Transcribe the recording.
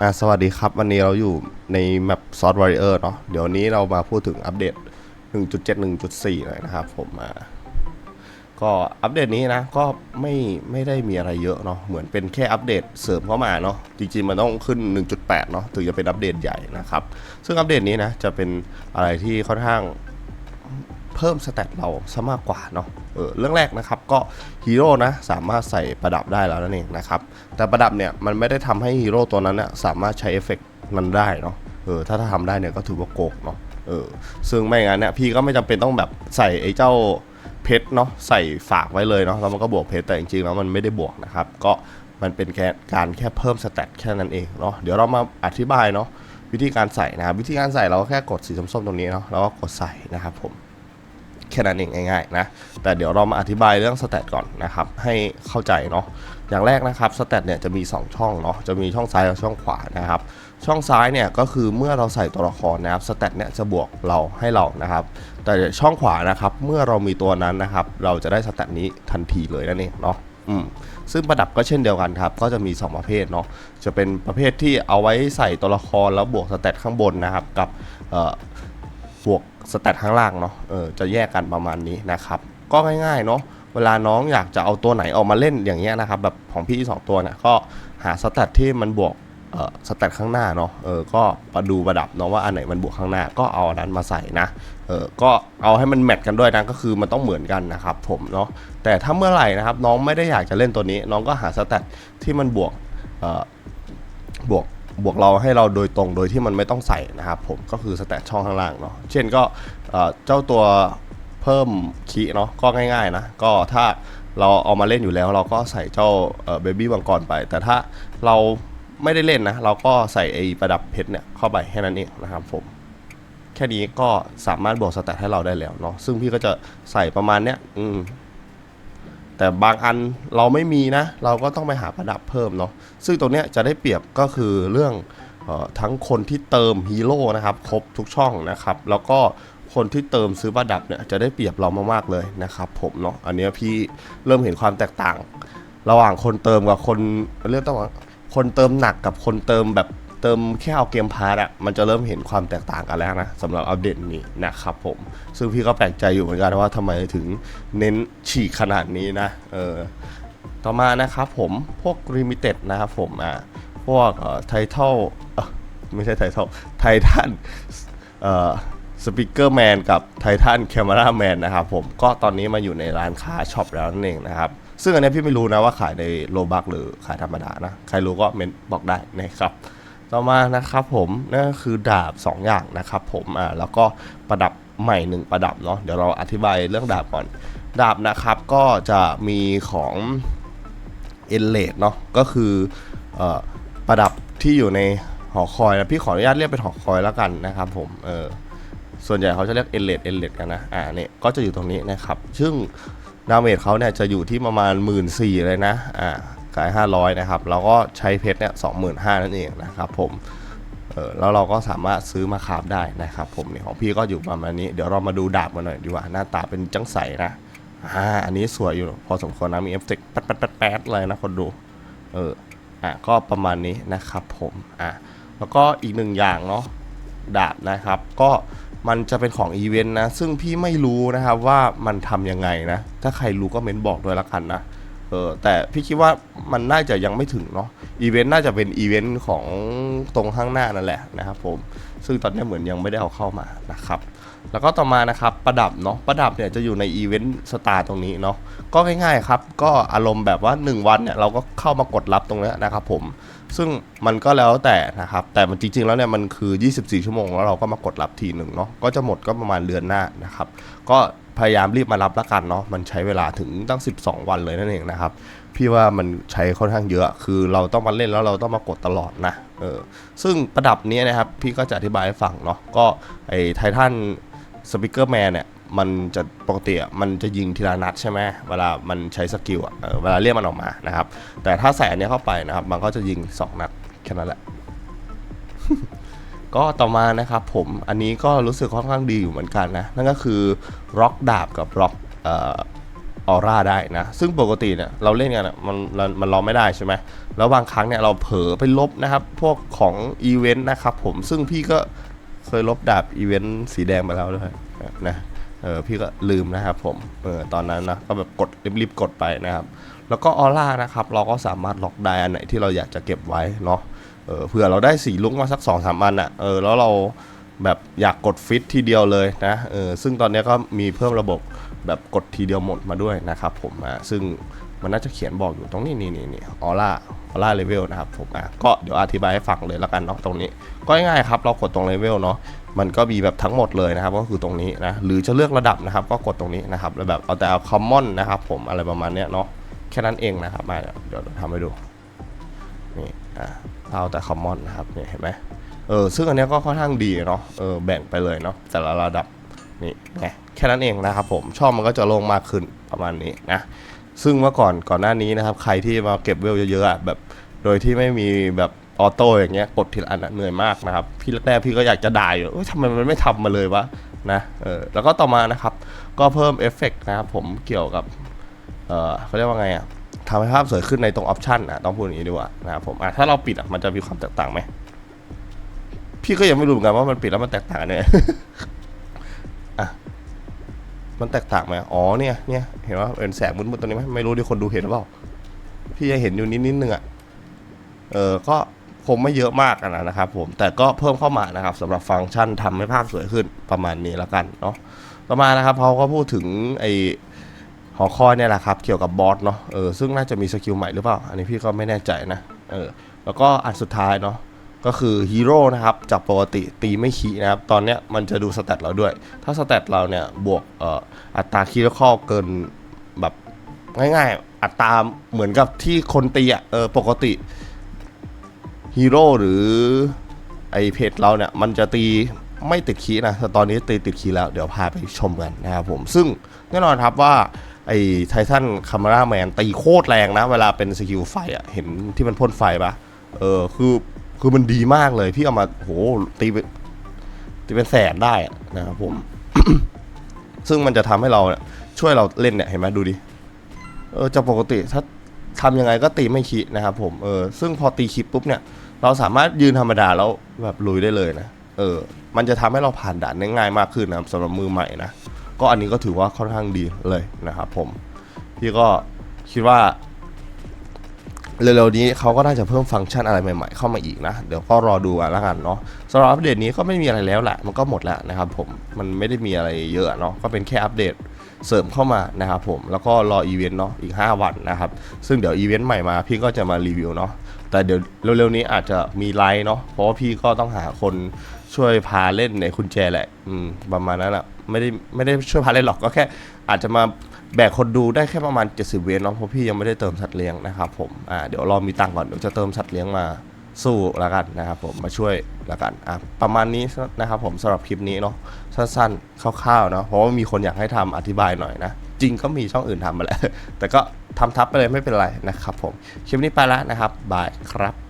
อ่าสวัสดีครับ วันนี้เราอยู่ในแมปซอ t วอริเออร์เนาะเดี๋ยวนี้เรามาพูดถึงอัปเดต 1.7 1.4 หน่อยนะครับผมอ่าก็อัปเดตนี้นะก็ไม่ไม่ได้มีอะไรเยอะเนาะเหมือนเป็นแค่อัปเดตเสริมเข้ามาเนาะจริงๆมันต้องขึ้น 1.8 เนาะถึงจะเป็นอัปเดตใหญ่นะครับ ซึ่งอัปเดตนี้นะจะเป็นอะไรที่ค่อนข้าง เพิ่มสเตตเราซะมากกว่าเนาะเออเรื่องแรกนะครับก็ฮีโร่นะสามารถใส่ประดับได้แล้วนั่นเองนะครับแต่ประดับเนี่ยมันไม่ได้ทำให้ฮีโร่ตัวนั้นเนี่ยสามารถใช้เอฟเฟกนั้นได้เนาะเออถ้าถ้าทำได้เนี่ยก็ถือว่าโกงเนาะเออซึ่งไม่งั้นเนี่ยพี่ก็ไม่จำเป็นต้องแบบใส่ไอ้เจ้าเพชรเนาะใส่ฝากไว้เลยเนาะแล้วมันก็บวกเพชรแต่จริงๆแล้วมันไม่ได้บวกนะครับก็มันเป็นแค่การแค่เพิ่มสเตตแค่นั้นเองเนาะเดี๋ยวเรามาอธิบายเนาะวิธีการใส่นะครับวิธีการใส่เราก็แค่กดสีส้มๆตรงนี้เนาะแล้วก็กดใส่นะครับผม แค่นั้นเองง่ายๆนะแต่เดี๋ยวเรามาอธิบายเรื่องสเตตก่อนนะครับให้เข้าใจเนาะอย่างแรกนะครับสเตตเนี่ยจะมี 2 ช่องเนาะจะมีช่องซ้ายกับช่องขวานะครับช่องซ้ายเนี่ยก็คือเมื่อเราใส่ตัวละครนะครับสเตตเนี่ยจะบวกเราให้เรานะครับแต่ช่องขวานะครับเมื่อเรามีตัวนั้นนะครับเราจะได้สเตตนี้ทันทีเลยนั่นเองเนาะอืมซึ่งประดับก็เช่นเดียวกันครับ ก็จะมี 2 ประเภทเนาะ จะเป็นประเภทที่เอาไว้ใส่ตัวละครแล้วบวกสเตตข้างบนนะครับ กับเอ่อ บวกสเตตข้างล่างเนาะเออจะแยกกันประมาณนี้นะครับ ก็ง่ายๆเนาะเวลาน้องอยากจะเอาตัวไหนออกมาเล่นอย่างเงี้ยนะครับแบบของพี่สองตัวเนี่ยก็หาสเตตที่มันบวกเออสเตตข้างหน้าเนาะเออก็มาดูประดับเนาะว่าอันไหนมันบวกข้างหน้าก็เอาอันนั้นมาใส่นะเออก็เอาให้มันแมทกันด้วยนะก็คือมันต้องเหมือนกันนะครับผมเนาะแต่ถ้าเมื่อไหร่นะครับน้องไม่ได้อยากจะเล่นตัวนี้ น้องก็หาสเตตที่มันบวกเออบวก บวกเราให้เราโดยตรงโดยที่มันไม่ต้องใส่นะครับผมก็คือสแตทช่องข้างล่างเนาะเช่นก็เจ้าตัวเพิ่มคีเนาะก็ง่ายๆนะก็ถ้าเราเอามาเล่นอยู่แล้ว เราก็ใส่เจ้าเบบี้บังกรไป แต่ถ้าเราไม่ได้เล่นนะ เราก็ใส่ไอประดับเพชรเนี่ยเข้าไปแค่นั้นเองนะครับผมแค่นี้ก็สามารถบวกสแตทให้เราได้แล้วเนาะซึ่งพี่ก็จะใส่ประมาณเนี้ยอืม แต่บางอันเราไม่มีนะ เราก็ต้องไปหาประดับเพิ่มเนาะซึ่งตรงเนี้ยจะได้เปรียบก็คือเรื่องออทั้งคนที่เติมฮีโร่นะครับครบทุกช่องนะครับ แล้วก็คนที่เติมซื้อประดับเนี่ยจะได้เปรียบเรามากๆเลยนะครับผมเนาะอันนี้พี่เริ่มเห็นความแตกต่าง ระหว่างคนเติมกับคนเรื่องต้องคนเติมหนักกับคนเติมแบบ เติมแค่เอาเกมพาร์ตอะมันจะเริ่มเห็นความแตกต่างกันแล้วนะสำหรับอัปเดตนี้นะครับผม ซึ่งพี่ก็แปลกใจอยู่เหมือนกันว่าทำไมถึงเน้นฉีกขนาดนี้นะเออต่อมานะครับผมพวก Limited นะครับผมอะพวกไทเทลไม่ใช่ไทเทลไททันเอ่อสปีกเกอร์แมนกับไททันแคม e ราแมนนะครับผมก็ตอนนี้มาอยู่ในร้านค้าช็อปแล้วนั่นเองนะครับซึ่งอันนี้พี่ไม่รู้นะว่าขายในโลบักหรือขายธรรมดานะ ใครรู้ก็เมนบอกได้นะครับ ต่อมานะครับผมนั่นคือดาบ 2 อย่างนะครับผมอ่าแล้วก็ประดับใหม่ 1 ประดับเนาะเดี๋ยวเราอธิบายเรื่องดาบก่อน ดาบนะครับก็จะมีของเอเลดเนาะก็คือเอ่อประดับที่อยู่ในหอคอยนะพี่ขออนุญาตเรียกเป็นหอคอยแล้วกันนะครับผมเออส่วนใหญ่เขาจะเรียกเอเลดเอเลดกันนะอ่าเนี่ยก็จะอยู่ตรงนี้นะครับ ซึ่งดาเมจเขาเนี่ยจะอยู่ที่ประมาณ 1 4ื่นเลยนะอ่า กาย 500 นะครับแล้วก็ใช้เพชรเนี่ย25,000นั่นเองนะครับผมเออแล้วเราก็สามารถซื้อมาคาบได้นะครับ ผมนี่ของพี่ก็อยู่ประมาณนี้เดี๋ยวเรามาดูดาบกันหน่อยดีกว่าหน้าตาเป็นจังใสนะอ่าอันนี้สวยอยู่พอสมควรนะมีเอฟเฟกต์แป๊ดแป๊ดแป๊ดแป๊ดเลยนะคนดูเอออะก็ประมาณนี้นะครับผมอะแล้วก็อีกหนึ่งอย่างเนาะดาบนะครับ ก็มันจะเป็นของอีเวนต์นะ ซึ่งพี่ไม่รู้นะครับว่ามันทำยังไงนะ ถ้าใครรู้ก็เม้นบอกด้วยละกันนะ เออแต่พี่คิดว่ามันน่าจะยังไม่ถึงเนาะอีเวนต์น่าจะเป็นอีเวนต์ของตรงข้างหน้านั่นแหละนะครับผมซึ่งตอนนี้เหมือนยังไม่ได้เอาเข้ามานะครับแล้วก็ต่อมานะครับประดับเนาะประดับเนี่ยจะอยู่ในอีเวนต์สตาร์ตรงนี้เนาะก็ง่ายๆครับ ก็อารมณ์แบบว่า 1 วันเนี่ยเราก็เข้ามากดรับตรงนี้นะครับผมซึ่งมันก็แล้วแต่นะครับ แต่มันจริงๆแล้วเนี่ยมันคือ 24 ชั่วโมงแล้วเราก็มากดรับทีหนึ่งเนาะก็จะหมดก็ประมาณเดือนหน้านะครับ ก็ พยายามรีบมารับละกันเนาะมันใช้เวลาถึงตั้ง 12 วันเลยนั่นเองนะครับ พี่ว่ามันใช้ค่อนข้างเยอะ คือเราต้องมาเล่นแล้วเราต้องมากดตลอดนะเออซึ่งประดับนี้นะครับพี่ก็จะอธิบายให้ฟังเนาะก็ไอ้ไททันสปิเกอร์แมนเนี่ยมันจะปกติมันจะยิงทีละนัดใช่ไหมเวลามันใช้สกิลอะเออเวลาเรียกมันออกมานะครับ แต่ถ้าใส่อันนี้เข้าไปนะครับ มันก็จะยิง 2 นัดแค่นั้นแหละ ก็ต่อมานะครับผมอันนี้ก็รู้สึกค่อนข้างดีอยู่เหมือนกันนะ นั่นก็คือร็อกดาบกับร็อกออร่าได้นะ ซึ่งปกติเนี่ยเราเล่นกันมันมันมันล็อกไม่ได้ใช่ไหมแล้วบางครั้งเนี่ยเราเผลอไปลบนะครับ พวกของอีเวนต์นะครับผมซึ่งพี่ก็เคยลบดาบอีเวนต์สีแดงมาแล้วด้วยนะเออพี่ก็ลืมนะครับผมเออตอนนั้นนะก็แบบกดรีบๆกดไปนะครับ แล้วก็ออร่านะครับ เราก็สามารถล็อกได้อันไหนที่เราอยากจะเก็บไว้เนาะ เออเผื่อเราได้สีลุกมาสักสองสามอันอะ่ะเออแล้วเราแบบอยากกดฟิตทีเดียวเลยนะเออซึ่งตอนนี้ก็มีเพิ่มระบบแบบกดทีเดียวหมดมาด้วยนะครับผมอะซึ่งมันน่าจะเขียนบอกอยู่ตรงนี้นี่นี่นี่ออร่าออร่าเลเวลนะครับผมอะก็เดี๋ยวอธิบายให้ฟังเลยแล้วกันเนาะตรงนี้ ก็ง่ายๆครับเรากดตรงเลเวลเนาะมันก็มีแบบทั้งหมดเลยนะครับ ก็คือตรงนี้นะหรือจะเลือกระดับนะครับ ก็กดตรงนี้นะครับแล้วแบบเอาแต่เอาคอมมอนนะครับผมอะไรประมาณเนี้ยเนาะแค่นั้นเองนะครับมาเดี๋ยวทำให้ดู นี่อะเอาแต่คอมมอนนะครับนี่เห็นไหมเออซึ่งอันนี้ก็ค่อนข้างดีเนาะเออแบ่งไปเลยเนาะแต่ละระดับนี่ไงแค่นั้นเองนะครับผมช่องมันก็จะลงมากขึ้นประมาณนี้นะซึ่งเมื่อก่อนก่อนหน้านี้นะครับ ใครที่มาเก็บเวลเยอะๆแบบโดยที่ไม่มีแบบออโต้อย่างเงี้ยกดทีละอันเหนื่อยมากนะครับ พี่แรกๆพี่ก็อยากจะด่าอยู่ทำไมมันไม่ทำมาเลยวะนะเออแล้วก็ต่อมานะครับ ก็เพิ่มเอฟเฟกต์นะครับผมเกี่ยวกับเออเขาเรียกว่าไงอะ ทำให้ภาพสวยขึ้นในตรงออปชันอะต้องพูดอย่างนี้ดีกว่านะครับผมอะถ้าเราปิดอะมันจะมีความแตกต่างไหมพี่ก็ยังไม่รู้เหมือนกันว่ามันปิดแล้วมันแตกต่างเนี่ยอะมันแตกต่างไหมอ๋อเนี่ยเนี่ยเห็นว่าเป็นแสงมุดๆตัวนี้ไหมไม่รู้ดิคนดูเห็นหรือเปล่าพี่จะเห็นอยู่นิดนิดนึงอะเออก็คงไม่เยอะมากอะนะครับผมแต่ก็เพิ่มเข้ามานะครับสำหรับฟังก์ชันทำให้ภาพสวยขึ้นประมาณนี้แล้วกันเนาะต่อมานะครับเขาก็พูดถึงไอ หอคอยเนี่ยแหละครับ เกี่ยวกับบอสเนาะเออซึ่งน่าจะมีสกิลใหม่หรือเปล่า อันนี้พี่ก็ไม่แน่ใจนะเออแล้วก็อันสุดท้ายเนาะก็คือฮีโร่นะครับจากปกติตีไม่ขีนะครับ ตอนเนี้ยมันจะดูสเตตเราด้วย ถ้าสเตตเราเนี่ยบวกเอ่ออัตราคีย์ข้อเกินแบบง่ายๆ อัตราเหมือนกับที่คนตีอะเออปกติฮีโร่หรือไอเพจเราเนี่ยมันจะตีไม่ติดคีนะแต่ตอนนี้ตีติดคีแล้วเดี๋ยวพาไปชมกันนะครับผม ซึ่งแน่นอนครับว่า ไอ้ไททันคาม r ราแมนตีโคตรแรงนะ เวลาเป็นสกิลไฟอะเห็นที่มันพ่นไฟปะเออคือคือมันดีมากเลย พี่เอามาโหตีเป็นตีเป็นแสนได้นะครับผม ซึ่งมันจะทำให้เราเนี่ยช่วยเราเล่นเนี่ยเห็นไหมดูดิเออจากปกติถ้าทำยังไงก็ตีไม่คิดนะครับผมเออซึ่งพอตีคิดปุ๊บเนี่ย เราสามารถยืนธรรมดาแล้วแบบลุยได้เลยนะเออมันจะทำให้เราผ่านด่านได้ง่ายมากขึ้นนะสำหรับมือใหม่นะ ก็อันนี้ก็ถือว่าค่อนข้างดีเลยนะครับผมพี่ก็คิดว่าเร็วๆนี้เขาก็น่าจะเพิ่มฟังก์ชันอะไรใหม่ ๆ เข้ามาอีกนะ เดี๋ยวก็รอดูกันแล้วกันเนาะสำหรับอัปเดตนี้ก็ไม่มีอะไรแล้วแหละ มันก็หมดแล้วนะครับผม มันไม่ได้มีอะไรเยอะเนาะ ก็เป็นแค่อัปเดต เสริมเข้ามานะครับผมแล้วก็รออีเวนต์เนาะอีก 5 วันนะครับ ซึ่งเดี๋ยวอีเวนต์ใหม่มาพี่ก็จะมารีวิวเนาะแต่เดี๋ยวเร็วๆนี้อาจจะมีไลฟ์เนาะเพราะว่าพี่ก็ต้องหาคนช่วยพาเล่นในคุณแจแหละอืมประมาณนั้นแหละไม่ได้ไม่ได้ช่วยพาเล่นหรอกก็แค่ อาจจะมาแบกคนดูได้แค่ประมาณ 70 เวนเนาะเพราะพี่ยังไม่ได้เติมสัตว์เลี้ยงนะครับผมอ่าเดี๋ยวรอมีตังก่อนเดี๋ยวจะเติมสัตว์เลี้ยงมา สู้แล้วกันนะครับผมมาช่วยแล้วกันอะประมาณนี้นะครับผมสำหรับคลิปนี้เนาะสั้นๆคร่าวๆเนาะเพราะว่ามีคนอยากให้ทำอธิบายหน่อยนะจริงก็มีช่องอื่นทำมาแล้ว แต่ก็ทำทับไปเลยไม่เป็นไรนะครับผมคลิปนี้ไปแล้วนะครับบายครับ